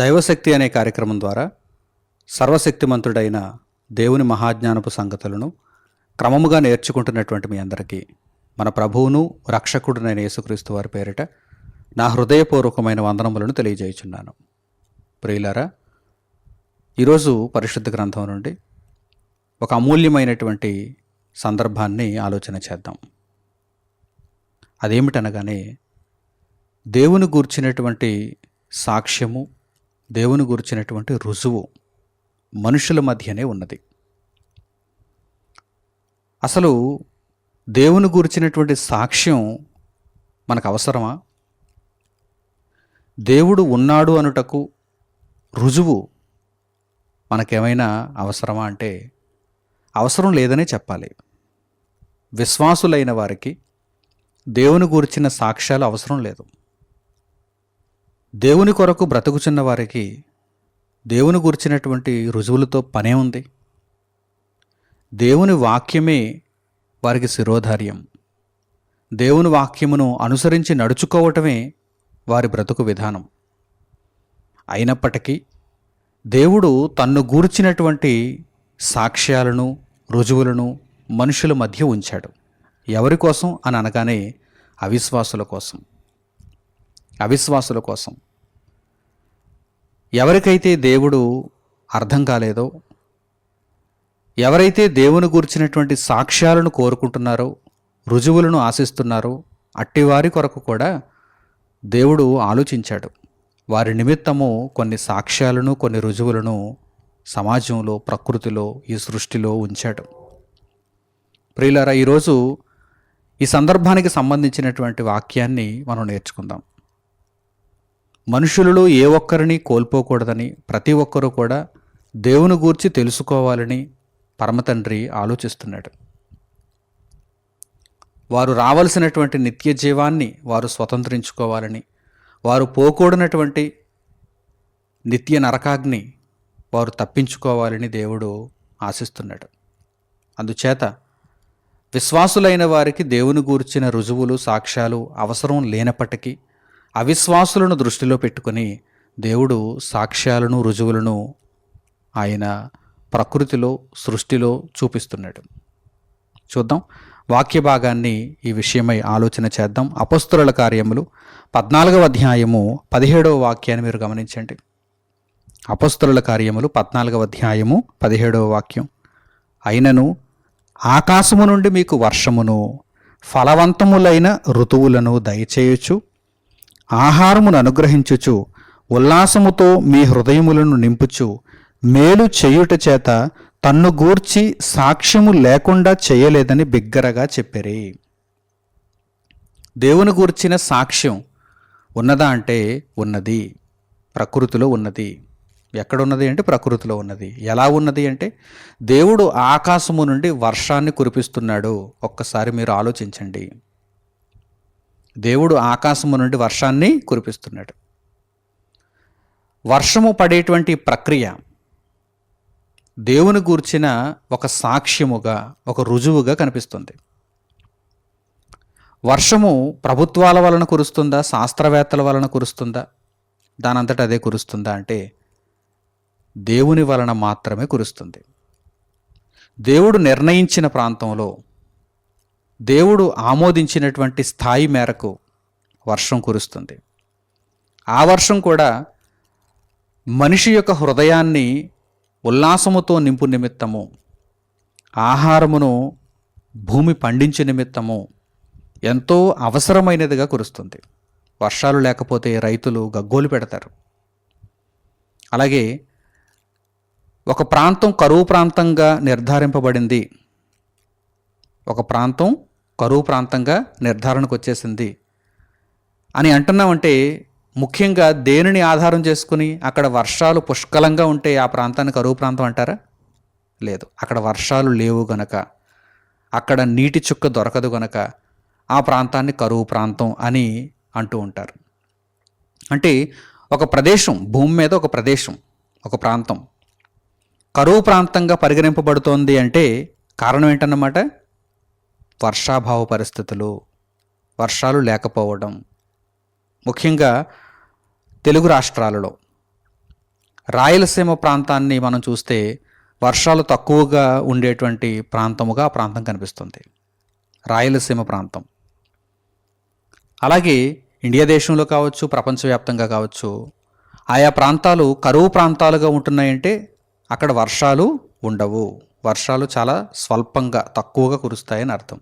దైవశక్తి అనే కార్యక్రమం ద్వారా సర్వశక్తిమంతుడైన దేవుని మహాజ్ఞానపు సంగతులను క్రమముగా నేర్చుకుంటున్నటువంటి మీ అందరికీ మన ప్రభువును రక్షకుడునైన యేసుక్రీస్తు వారి పేరిట నా హృదయపూర్వకమైన వందనములను తెలియజేయుచున్నాను. ప్రియులారా ఈరోజు పరిశుద్ధ గ్రంథం నుండి ఒక అమూల్యమైనటువంటి సందర్భాన్ని ఆలోచన చేద్దాం. అదేమిటనగానే దేవుని గూర్చినటువంటి సాక్ష్యము దేవుని గూర్చినటువంటి రుజువు మనుషుల మధ్యనే ఉన్నది. అసలు దేవుని గూర్చినటువంటి సాక్ష్యం మనకు అవసరమా? దేవుడు ఉన్నాడు అనుటకు రుజువు మనకేమైనా అవసరమా అంటే అవసరం లేదనే చెప్పాలి. విశ్వాసులైన వారికి దేవుని గూర్చిన సాక్ష్యాలు అవసరం లేదు. దేవుని కొరకు బ్రతుకుచున్న వారికి దేవుని గురించినటువంటి రుజువులతో పనే ఉంది. దేవుని వాక్యమే వారికి శిరోధార్యం. దేవుని వాక్యమును అనుసరించి నడుచుకోవటమే వారి బ్రతుకు విధానం. అయినప్పటికీ దేవుడు తన్ను గూర్చినటువంటి సాక్ష్యాలను రుజువులను మనుషుల మధ్య ఉంచాడు. ఎవరి కోసం? అని అనగానే అవిశ్వాసుల కోసం. అవిశ్వాసుల కోసం. ఎవరికైతే దేవుడు అర్థం కాలేదో ఎవరైతే దేవుని గురించినటువంటి సాక్ష్యాలను కోరుకుంటున్నారో రుజువులను ఆశిస్తున్నారో అట్టివారి కొరకు కూడా దేవుడు ఆలోచించాడు. వారి నిమిత్తము కొన్ని సాక్ష్యాలను కొన్ని రుజువులను సమాజంలో ప్రకృతిలో ఈ సృష్టిలో ఉంచాడు. ప్రియులారా ఈరోజు ఈ సందర్భానికి సంబంధించినటువంటి వాక్యాన్ని మనం నేర్చుకుందాం. మనుషులలో ఏ ఒక్కరిని కోల్పోకూడదని ప్రతి ఒక్కరూ కూడా దేవుని గూర్చి తెలుసుకోవాలని పరమతండ్రి ఆలోచిస్తున్నాడు. వారు రావలసినటువంటి నిత్య జీవాన్ని వారు స్వతంత్రించుకోవాలని వారు పోకూడనటువంటి నిత్య నరకాగ్ని వారు తప్పించుకోవాలని దేవుడు ఆశిస్తున్నాడు. అందుచేత విశ్వాసులైన వారికి దేవుని గూర్చిన రుజువులు సాక్ష్యాలు అవసరం లేనప్పటికీ అవిశ్వాసులను దృష్టిలో పెట్టుకుని దేవుడు సాక్ష్యాలను రుజువులను ఆయన ప్రకృతిలో సృష్టిలో చూపిస్తున్నాడు. చూద్దాం. వాక్య భాగాన్ని ఈ విషయమై ఆలోచన చేద్దాం. అపస్తుల కార్యములు పద్నాలుగవ అధ్యాయము పదిహేడవ వాక్యాన్ని మీరు గమనించండి. అపస్తుల కార్యములు పద్నాలుగవ అధ్యాయము పదిహేడవ వాక్యం. అయినను ఆకాశము నుండి మీకు వర్షమును ఫలవంతములైన ఋతువులను దయచేయచ్చు ఆహారమును అనుగ్రహించుచు ఉల్లాసముతో మీ హృదయములను నింపుచు మేలు చేయుట చేత తన్ను గూర్చి సాక్ష్యము లేకుండా చేయలేదని బిగ్గరగా చెప్పిరి. దేవుని గూర్చిన సాక్ష్యం ఉన్నదా అంటే ఉన్నది. ప్రకృతిలో ఉన్నది. ఎక్కడున్నది అంటే ప్రకృతిలో ఉన్నది. ఎలా ఉన్నది అంటే దేవుడు ఆకాశము నుండి వర్షాన్ని కురిపిస్తున్నాడు. ఒక్కసారి మీరు ఆలోచించండి. దేవుడు ఆకాశము నుండి వర్షాన్ని కురిపిస్తున్నాడు. వర్షము పడేటువంటి ప్రక్రియ దేవుని గూర్చిన ఒక సాక్ష్యముగా ఒక రుజువుగా కనిపిస్తుంది. వర్షము ప్రభుత్వాల వలన కురుస్తుందా శాస్త్రవేత్తల వలన కురుస్తుందా? దానంతట అదే కురుస్తుందా అంటే దేవుని వలన మాత్రమే కురుస్తుంది. దేవుడు నిర్ణయించిన ప్రాంతంలో దేవుడు ఆమోదించినటువంటి స్థాయి మేరకు వర్షం కురుస్తుంది. ఆ వర్షం కూడా మనిషి యొక్క హృదయాన్ని ఉల్లాసముతో నింపు నిమిత్తము ఆహారమును భూమి పండించే నిమిత్తము ఎంతో అవసరమైనదిగా కురుస్తుంది. వర్షాలు లేకపోతే రైతులు గగ్గోలు పెడతారు. అలాగే ఒక ప్రాంతం కరువు ప్రాంతంగా నిర్ధారింపబడింది. ఒక ప్రాంతం కరువు ప్రాంతంగా నిర్ధారణకు వచ్చేసింది. అని అంటున్నామంటే ముఖ్యంగా దేనిని ఆధారం చేసుకుని అక్కడ వర్షాలు పుష్కలంగా ఉంటే ఆ ప్రాంతాన్ని కరువు ప్రాంతం అంటారా? లేదు అక్కడ వర్షాలు లేవు గనక. అక్కడ నీటి చుక్క దొరకదు గనక ఆ ప్రాంతాన్ని కరువు ప్రాంతం అని అంటూ ఉంటారు. అంటే ఒక ప్రదేశం భూమి మీద ఒక ప్రదేశం ఒక ప్రాంతం కరువు ప్రాంతంగా పరిగణింపబడుతోంది అంటే కారణం ఏంటన్నమాట? వర్షాభావ పరిస్థితులు వర్షాలు లేకపోవడం ముఖ్యంగా తెలుగు రాష్ట్రాలలో. రాయలసీమ ప్రాంతాన్ని మనం చూస్తే వర్షాలు తక్కువగా ఉండేటువంటి ప్రాంతముగా ఆ ప్రాంతం కనిపిస్తుంది. రాయలసీమ ప్రాంతం. అలాగే ఇండియా దేశంలో కావచ్చు ప్రపంచవ్యాప్తంగా కావచ్చు ఆయా ప్రాంతాలు కరువు ప్రాంతాలుగా ఉంటున్నాయంటే అక్కడ వర్షాలు ఉండవు. వర్షాలు చాలా స్వల్పంగా తక్కువగా కురుస్తాయని అర్థం.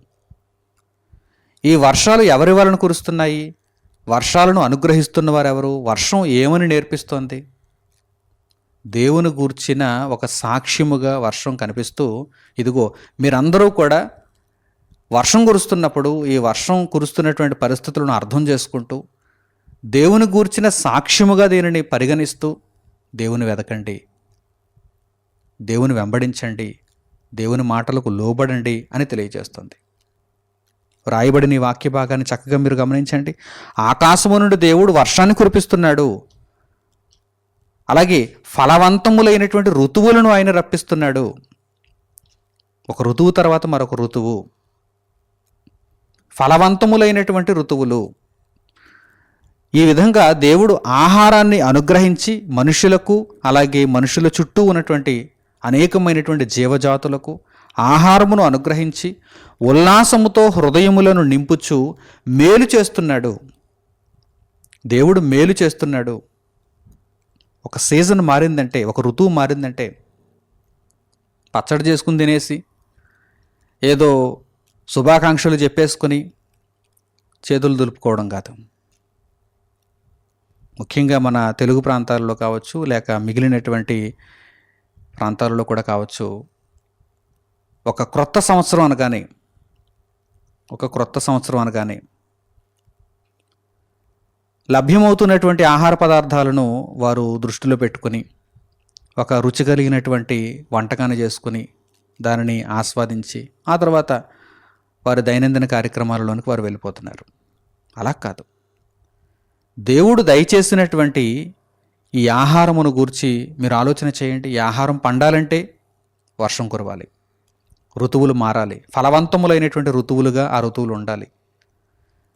ఈ వర్షాలు ఎవరి వలన కురుస్తున్నాయి? వర్షాలను అనుగ్రహిస్తున్న వారెవరు? వర్షం ఏమని నేర్పిస్తోంది? దేవుని గూర్చిన ఒక సాక్ష్యముగా వర్షం కనిపిస్తూ ఇదిగో మీరందరూ కూడా వర్షం కురుస్తున్నప్పుడు ఈ వర్షం కురుస్తున్నటువంటి పరిస్థితులను అర్థం చేసుకుంటూ దేవుని గూర్చిన సాక్ష్యముగా దీనిని పరిగణిస్తూ దేవుని వెదకండి. దేవుని వెంబడించండి. దేవుని మాటలకు లోబడండి అని తెలియజేస్తుంది. రాయబడిన ఈ వాక్య భాగాన్ని చక్కగా మీరు గమనించండి. ఆకాశము నుండి దేవుడు వర్షాన్ని కురిపిస్తున్నాడు. అలాగే ఫలవంతములైనటువంటి ఋతువులను ఆయన రప్పిస్తున్నాడు. ఒక ఋతువు తర్వాత మరొక ఋతువు. ఫలవంతములైనటువంటి ఋతువులు. ఈ విధంగా దేవుడు ఆహారాన్ని అనుగ్రహించి మనుషులకు అలాగే మనుషుల చుట్టూ ఉన్నటువంటి అనేకమైనటువంటి జీవజాతులకు ఆహారమును అనుగ్రహించి ఉల్లాసముతో హృదయములను నింపుచు మేలు చేస్తున్నాడు. దేవుడు మేలు చేస్తున్నాడు. ఒక సీజన్ మారిందంటే ఒక ఋతువు మారిందంటే పచ్చడి చేసుకుని తినేసి ఏదో శుభాకాంక్షలు చెప్పేసుకొని చేతులు దులుపుకోవడం కాదు. ముఖ్యంగా మన తెలుగు ప్రాంతాల్లో కావచ్చు లేక మిగిలినటువంటి ప్రాంతాలలో కూడా కావచ్చు ఒక క్రొత్త సంవత్సరం అనగానే ఒక క్రొత్త సంవత్సరం అనగానే లభ్యమవుతున్నటువంటి ఆహార పదార్థాలను వారు దృష్టిలో పెట్టుకొని ఒక రుచి కలిగినటువంటి వంటకాన్ని చేసుకుని దానిని ఆస్వాదించి ఆ తర్వాత వారి దైనందిన కార్యక్రమాలలోనికి వారు వెళ్ళిపోతున్నారు. అలా కాదు. దేవుడు దయచేసినటువంటి ఈ ఆహారమును గూర్చి మీరు ఆలోచన చేయండి. ఈ ఆహారం పండాలంటే వర్షం కురవాలి. ఋతువులు మారాలి. ఫలవంతములైనటువంటి ఋతువులుగా ఆ ఋతువులు ఉండాలి.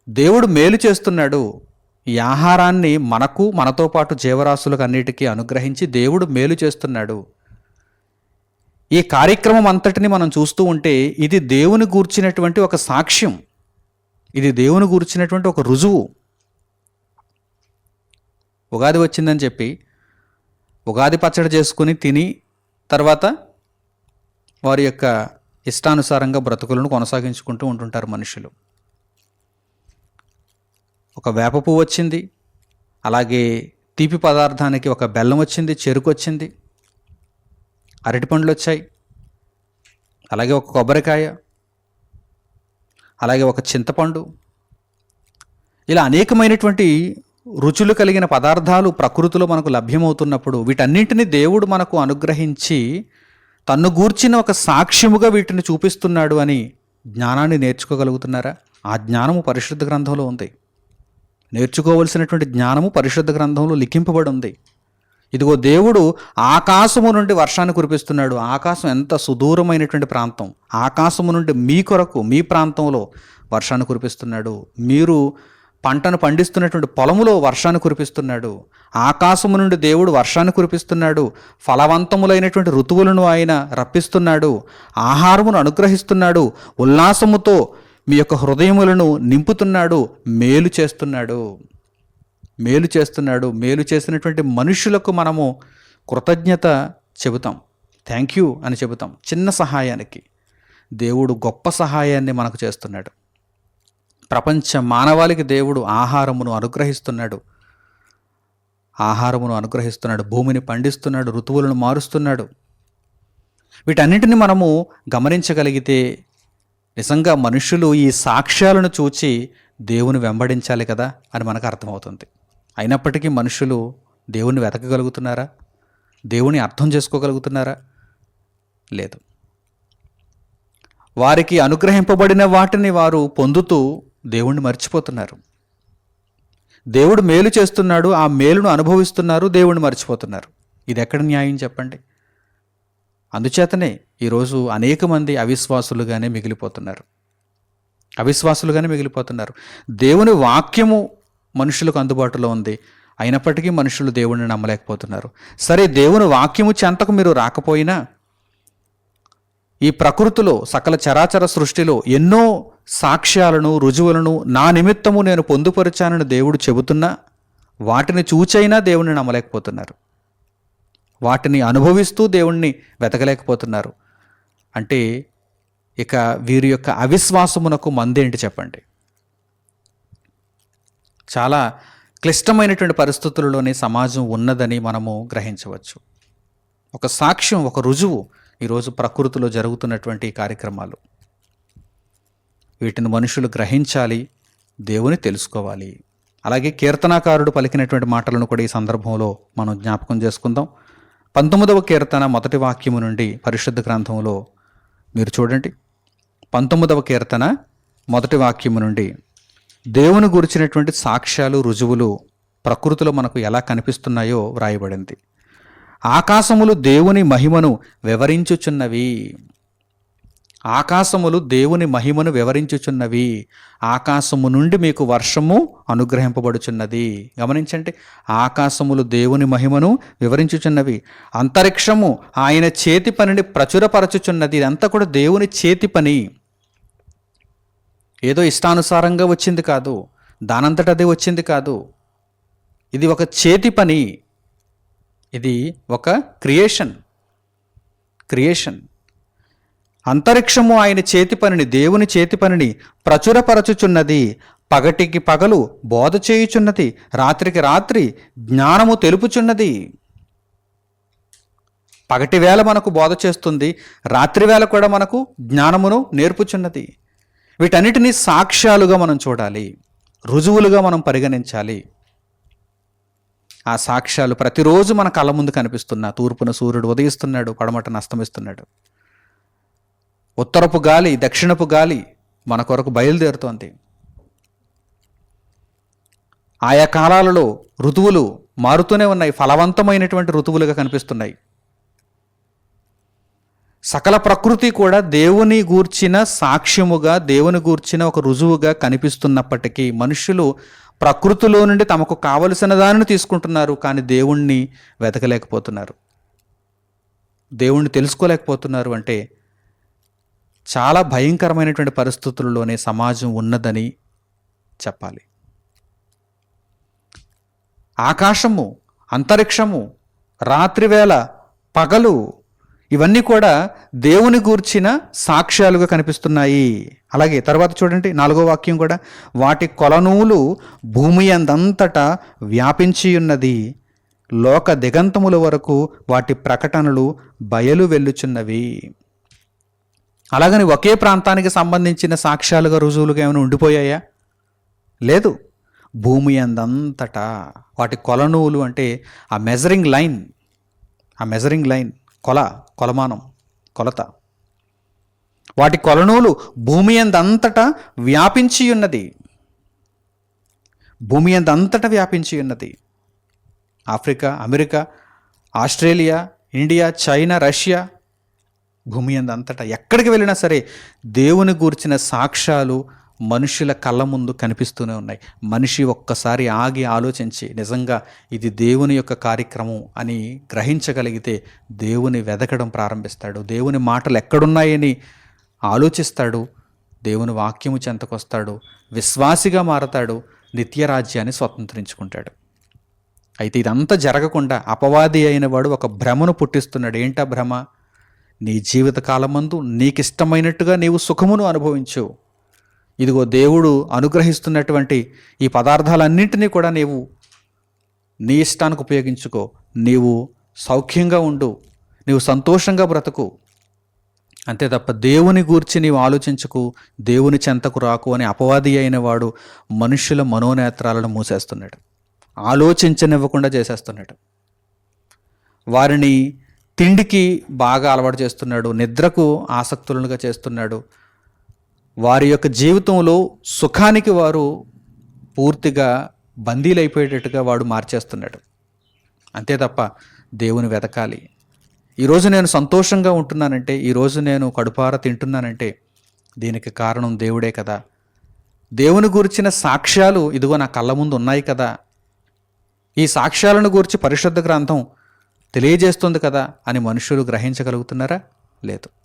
దేవుడు మేలు చేస్తున్నాడు. ఈ ఆహారాన్ని మనకు మనతో పాటు జీవరాశులకు అన్నిటికీ అనుగ్రహించి దేవుడు మేలు చేస్తున్నాడు. ఈ కార్యక్రమం అంతటిని మనం చూస్తూ ఉంటే ఇది దేవుని గూర్చినటువంటి ఒక సాక్ష్యం. ఇది దేవుని గూర్చినటువంటి ఒక రుజువు. ఉగాది వచ్చిందని చెప్పి ఉగాది పచ్చడి చేసుకుని తిని తర్వాత వారి యొక్క ఇష్టానుసారంగా బ్రతుకులను కొనసాగించుకుంటూ ఉంటుంటారు మనుషులు. ఒక వేప పువ్వు వచ్చింది అలాగే తీపి పదార్థానికి ఒక బెల్లం వచ్చింది చెరుకు వచ్చింది అరటిపండ్లు వచ్చాయి అలాగే ఒక కొబ్బరికాయ అలాగే ఒక చింతపండు. ఇలా అనేకమైనటువంటి రుచులు కలిగిన పదార్థాలు ప్రకృతిలో మనకు లభ్యమవుతున్నప్పుడు వీటన్నింటినీ దేవుడు మనకు అనుగ్రహించి తన్ను గూర్చిన ఒక సాక్ష్యముగా వీటిని చూపిస్తున్నాడు అని జ్ఞానాన్ని నేర్చుకోగలుగుతున్నారా? ఆ జ్ఞానము పరిశుద్ధ గ్రంథంలో ఉంది. నేర్చుకోవలసినటువంటి జ్ఞానము పరిశుద్ధ గ్రంథంలో లిఖింపబడి ఉంది. ఇదిగో దేవుడు ఆకాశము నుండి వర్షాన్ని కురిపిస్తున్నాడు. ఆకాశం ఎంత సుదూరమైనటువంటి ప్రాంతం. ఆకాశము నుండి మీ కొరకు మీ ప్రాంతంలో వర్షాన్ని కురిపిస్తున్నాడు. మీరు పంటను పండిస్తున్నటువంటి పొలములో వర్షాన్ని కురిపిస్తున్నాడు. ఆకాశము నుండి దేవుడు వర్షాన్ని కురిపిస్తున్నాడు. ఫలవంతములైనటువంటి ఋతువులను ఆయన రప్పిస్తున్నాడు. ఆహారమును అనుగ్రహిస్తున్నాడు. ఉల్లాసముతో మీ యొక్క హృదయములను నింపుతున్నాడు. మేలు చేస్తున్నాడు. మేలు చేస్తున్నాడు. మేలు చేసినటువంటి మనుషులకు మనము కృతజ్ఞత చెబుతాం. థ్యాంక్ యూ అని చెబుతాం. చిన్న సహాయానికి. దేవుడు గొప్ప సహాయాన్ని మనకు చేస్తున్నాడు. ప్రపంచ మానవాళికి దేవుడు ఆహారమును అనుగ్రహిస్తున్నాడు. ఆహారమును అనుగ్రహిస్తున్నాడు భూమిని పండిస్తున్నాడు ఋతువులను మారుస్తున్నాడు. వీటన్నిటిని మనము గమనించగలిగితే నిజంగా మనుషులు ఈ సాక్ష్యాలను చూచి దేవుని వెంబడించాలి కదా అని మనకు అర్థమవుతుంది. అయినప్పటికీ మనుషులు దేవుని వెతకగలుగుతున్నారా? దేవుని అర్థం చేసుకోగలుగుతున్నారా? లేదు. వారికి అనుగ్రహింపబడిన వాటిని వారు పొందుతూ దేవుణ్ణి మర్చిపోతున్నారు. దేవుడు మేలు చేస్తున్నాడు ఆ మేలును అనుభవిస్తున్నారు దేవుణ్ణి మర్చిపోతున్నారు. ఇది ఎక్కడ న్యాయం చెప్పండి? అందుచేతనే ఈరోజు అనేక మంది అవిశ్వాసులుగానే మిగిలిపోతున్నారు. అవిశ్వాసులుగానే మిగిలిపోతున్నారు. దేవుని వాక్యము మనుషులకు అందుబాటులో ఉంది. అయినప్పటికీ మనుషులు దేవుణ్ణి నమ్మలేకపోతున్నారు. సరే దేవుని వాక్యము చెంతకు మీరు రాకపోయినా ఈ ప్రకృతిలో సకల చరాచర సృష్టిలో ఎన్నో సాక్ష్యాలను రుజువులను నా నిమిత్తము నేను పొందుపరిచానని దేవుడు చెబుతున్నా వాటిని చూచైనా దేవుణ్ణి నమ్మలేకపోతున్నారు. వాటిని అనుభవిస్తూ దేవుణ్ణి వెతకలేకపోతున్నారు. అంటే ఇక వీరి యొక్క అవిశ్వాసమునకు మందేంటి చెప్పండి? చాలా క్లిష్టమైనటువంటి పరిస్థితులలోనే సమాజం ఉన్నదని మనము గ్రహించవచ్చు. ఒక సాక్ష్యం ఒక రుజువు ఈరోజు ప్రకృతిలో జరుగుతున్నటువంటి కార్యక్రమాలు. వీటిని మనుషులు గ్రహించాలి దేవుని తెలుసుకోవాలి. అలాగే కీర్తనాకారుడు పలికినటువంటి మాటలను కూడా ఈ సందర్భంలో మనం జ్ఞాపకం చేసుకుందాం. పంతొమ్మిదవ కీర్తన మొదటి వాక్యము నుండి పరిశుద్ధ గ్రంథంలో మీరు చూడండి. పంతొమ్మిదవ కీర్తన మొదటి వాక్యము నుండి దేవుని గురించినటువంటి సాక్ష్యాలు రుజువులు ప్రకృతిలో మనకు ఎలా కనిపిస్తున్నాయో వ్రాయబడింది. ఆకాశములు దేవుని మహిమను వివరించుచున్నవి. ఆకాశములు దేవుని మహిమను వివరించుచున్నవి. ఆకాశము నుండి మీకు వర్షము అనుగ్రహింపబడుచున్నది. గమనించండి ఆకాశములు దేవుని మహిమను వివరించుచున్నవి. అంతరిక్షము ఆయన చేతి పనిని ప్రచురపరచుచున్నది. ఇదంతా కూడా దేవుని చేతి పని. ఏదో ఇష్టానుసారంగా వచ్చింది కాదు. దానంతటదే వచ్చింది కాదు. ఇది ఒక చేతి పని. ఇది ఒక క్రియేషన్. క్రియేషన్. అంతరిక్షము ఆయన చేతి పనిని దేవుని చేతి పనిని ప్రచురపరచుచున్నది. పగటికి పగలు బోధ చేయుచున్నది. రాత్రికి రాత్రి జ్ఞానము తెలుపుచున్నది. పగటి వేళ మనకు బోధ చేస్తుంది. రాత్రి వేళ కూడా మనకు జ్ఞానమును నేర్పుచున్నది. వీటన్నిటినీ సాక్ష్యాలుగా మనం చూడాలి. రుజువులుగా మనం పరిగణించాలి. ఆ సాక్ష్యాలు ప్రతిరోజు మన కళ్ళ ముందు కనిపిస్తున్నా. తూర్పున సూర్యుడు ఉదయిస్తున్నాడు పడమటను అస్తమిస్తున్నాడు ఉత్తరపు గాలి దక్షిణపు గాలి మన కొరకు బయలుదేరుతోంది. ఆయా కాలాలలో ఋతువులు మారుతూనే ఉన్నాయి. ఫలవంతమైనటువంటి ఋతువులుగా కనిపిస్తున్నాయి. సకల ప్రకృతి కూడా దేవుని గూర్చిన సాక్ష్యముగా దేవుని గూర్చిన ఒక రుజువుగా కనిపిస్తున్నప్పటికీ మనుషులు ప్రకృతిలో నుండి తమకు కావలసిన దానిని తీసుకుంటున్నారు కానీ దేవుణ్ణి వెతకలేకపోతున్నారు. దేవుణ్ణి తెలుసుకోలేకపోతున్నారు అంటే చాలా భయంకరమైనటువంటి పరిస్థితుల్లోనే సమాజం ఉన్నదని చెప్పాలి. ఆకాశము అంతరిక్షము రాత్రివేళ పగలు ఇవన్నీ కూడా దేవుని గూర్చిన సాక్ష్యాలుగా కనిపిస్తున్నాయి. అలాగే తర్వాత చూడండి నాలుగో వాక్యం కూడా వాటి కొలనూలు భూమి అందంతటా వ్యాపించి ఉన్నది లోక దిగంతముల వరకు వాటి ప్రకటనలు బయలు వెళ్ళుచున్నవి. అలాగని ఒకే ప్రాంతానికి సంబంధించిన సాక్ష్యాలుగా రుజువులుగా ఏమైనా ఉండిపోయాయా? లేదు. భూమి అందంతటా వాటి కొలనూలు అంటే ఆ మెజరింగ్ లైన్. ఆ మెజరింగ్ లైన్. కొల కొలమానం కొలత. వాటి కొలనూలు భూమి అందంతటా వ్యాపించి ఉన్నది భూమి అందంతటా వ్యాపించి ఉన్నది Africa America Australia India China Russia భూమి అందంతటా ఎక్కడికి వెళ్ళినా సరే దేవుని గూర్చిన సాక్ష్యాలు మనుషుల కళ్ళ ముందు కనిపిస్తూనే ఉన్నాయి. మనిషి ఒక్కసారి ఆగి ఆలోచించి నిజంగా ఇది దేవుని యొక్క కార్యక్రమం అని గ్రహించగలిగితే దేవుని వెదకడం ప్రారంభిస్తాడు. దేవుని మాటలు ఎక్కడున్నాయని ఆలోచిస్తాడు. దేవుని వాక్యము చెంతకొస్తాడు. విశ్వాసిగా మారతాడు. నిత్యరాజ్యాన్ని స్వతంత్రించుకుంటాడు. అయితే ఇదంతా జరగకుండా అపవాది అయిన వాడు ఒక భ్రమను పుట్టిస్తున్నాడు. ఏంటా భ్రమ? నీ జీవితకాలమందు నీకిష్టమైనట్టుగా నీవు సుఖమును అనుభవించు. ఇదిగో దేవుడు అనుగ్రహిస్తున్నటువంటి ఈ పదార్థాలన్నింటినీ కూడా నీవు నీ ఇష్టానికి ఉపయోగించుకో. నీవు సౌఖ్యంగా ఉండు. నీవు సంతోషంగా బ్రతుకు. అంతే తప్ప దేవుని గూర్చి నీవు ఆలోచించుకు. దేవుని చెంతకు రాకు అని అపవాది అయిన వాడు మనుషుల మనోనేత్రాలను మూసేస్తున్నాడు. ఆలోచించనివ్వకుండా చేసేస్తున్నాడు. వారిని తిండికి బాగా అలవాటు చేస్తున్నాడు. నిద్రకు ఆసక్తులుగా చేస్తున్నాడు. వారి యొక్క జీవితంలో సుఖానికి వారు పూర్తిగా బందీలైపోయేటట్టుగా వాడు మార్చేస్తున్నాడు. అంతే తప్ప దేవుని వెతకాలి. ఈరోజు నేను సంతోషంగా ఉంటున్నానంటే ఈరోజు నేను కడుపార తింటున్నానంటే దీనికి కారణం దేవుడే కదా. దేవుని గురించిన సాక్ష్యాలు ఇదిగో నా కళ్ళ ముందు ఉన్నాయి కదా. ఈ సాక్ష్యాలను గూర్చి పరిశుద్ధ గ్రంథం తెలియజేస్తుంది కదా అని మనుషులు గ్రహించగలుగుతున్నారా? లేదు.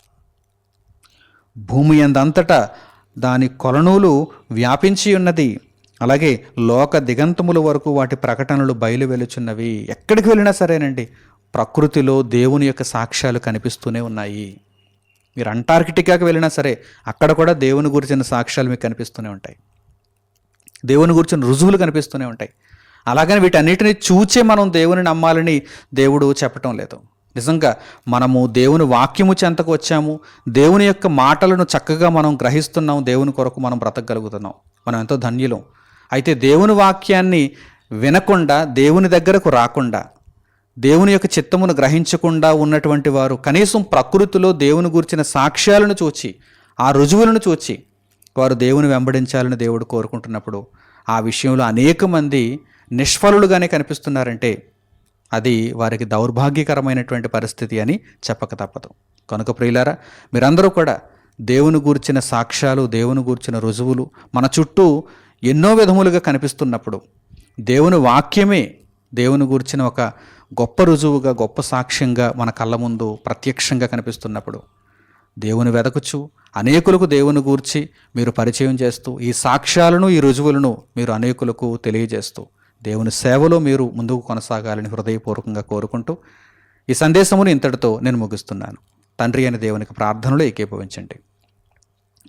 భూమి ఎందంతటా దాని కొలనూలు వ్యాపించి ఉన్నది. అలాగే లోక దిగంతముల వరకు వాటి ప్రకటనలు బయలు వెలుచున్నవి. ఎక్కడికి వెళ్ళినా సరేనండి. ప్రకృతిలో దేవుని యొక్క సాక్ష్యాలు కనిపిస్తూనే ఉన్నాయి. మీరు అంటార్కిటికాకి వెళ్ళినా సరే అక్కడ కూడా దేవుని గురించిన సాక్ష్యాలు మీకు కనిపిస్తూనే ఉంటాయి. దేవుని గురించిన రుజువులు కనిపిస్తూనే ఉంటాయి. అలాగని వీటన్నిటిని చూచే మనం దేవుని నమ్మాలని దేవుడు చెప్పటం లేదు. నిజంగా మనము దేవుని వాక్యము చెంతకు వచ్చాము. దేవుని యొక్క మాటలను చక్కగా మనం గ్రహిస్తున్నాం దేవుని కొరకు మనం బ్రతకగలుగుతున్నాం. మనం ఎంతో ధన్యులం. అయితే దేవుని వాక్యాన్ని వినకుండా దేవుని దగ్గరకు రాకుండా దేవుని యొక్క చిత్తమును గ్రహించకుండా ఉన్నటువంటి వారు కనీసం ప్రకృతిలో దేవుని గురించిన సాక్ష్యాలను చూచి ఆ రుజువులను చూచి వారు దేవుని వెంబడించాలని దేవుడు కోరుకుంటున్నప్పుడు ఆ విషయంలో అనేక మంది నిష్ఫలులుగానే కనిపిస్తున్నారంటే అది వారికి దౌర్భాగ్యకరమైనటువంటి పరిస్థితి అని చెప్పక తప్పదు. కనుక ప్రియులారా మీరందరూ కూడా దేవుని గూర్చిన సాక్ష్యాలు దేవుని గూర్చిన రుజువులు మన చుట్టూ ఎన్నో విధములుగా కనిపిస్తున్నప్పుడు దేవుని వాక్యమే దేవుని గూర్చిన ఒక గొప్ప రుజువుగా గొప్ప సాక్ష్యంగా మన కళ్ళ ముందు ప్రత్యక్షంగా కనిపిస్తున్నప్పుడు దేవుని వెదకుచు అనేకులకు దేవుని గూర్చి మీరు పరిచయం చేస్తూ ఈ సాక్ష్యాలను ఈ రుజువులను మీరు అనేకులకు తెలియజేస్తూ దేవుని సేవలో మీరు ముందుకు కొనసాగాలని హృదయపూర్వకంగా కోరుకుంటూ ఈ సందేశమును ఇంతటితో నేను ముగిస్తున్నాను. తండ్రి అని దేవునికి ప్రార్థనలో ఏకీభవించండి.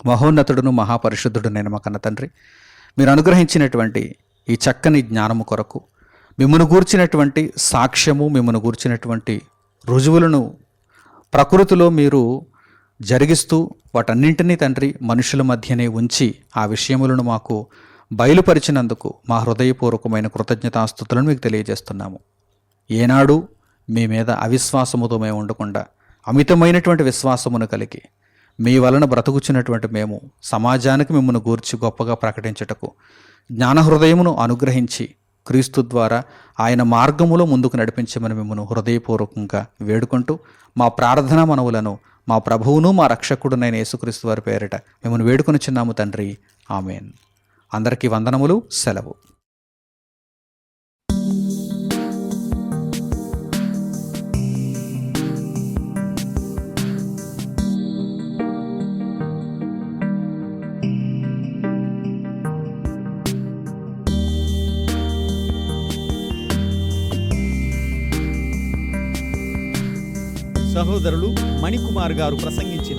మహోన్నతుడును మహాపరిశుద్ధుడు నేను మా కన్న తండ్రి. మీరు అనుగ్రహించినటువంటి ఈ చక్కని జ్ఞానము కొరకు మిమ్మను గూర్చినటువంటి సాక్ష్యము మిమ్మను గూర్చినటువంటి రుజువులను ప్రకృతిలో మీరు జరిగిస్తూ వాటన్నింటినీ తండ్రి మనుషుల మధ్యనే ఉంచి ఆ విషయములను మాకు బయలుపరిచినందుకు మా హృదయపూర్వకమైన కృతజ్ఞతాస్థుతులను మీకు తెలియజేస్తున్నాము. ఏనాడు మీ మీద అవిశ్వాసముతో మేము ఉండకుండా అమితమైనటువంటి విశ్వాసమును కలిగి మీ వలన బ్రతుకుచున్నటువంటి మేము సమాజానికి మిమ్మల్ని గూర్చి గొప్పగా ప్రకటించుటకు జ్ఞాన హృదయమును అనుగ్రహించి క్రీస్తు ద్వారా ఆయన మార్గములో ముందుకు నడిపించమని మిమ్మల్ని హృదయపూర్వకంగా వేడుకుంటూ మా ప్రార్థనా మనవులను మా ప్రభువును మా రక్షకుడునైన యేసుక్రీస్తు వారి పేరిట మిమ్మల్ని వేడుకొని చిన్నాము తండ్రి. ఆమెన్. అందరికీ వందనములు సెలవు. సహోదరులు మణికుమార్ గారు ప్రసంగించిన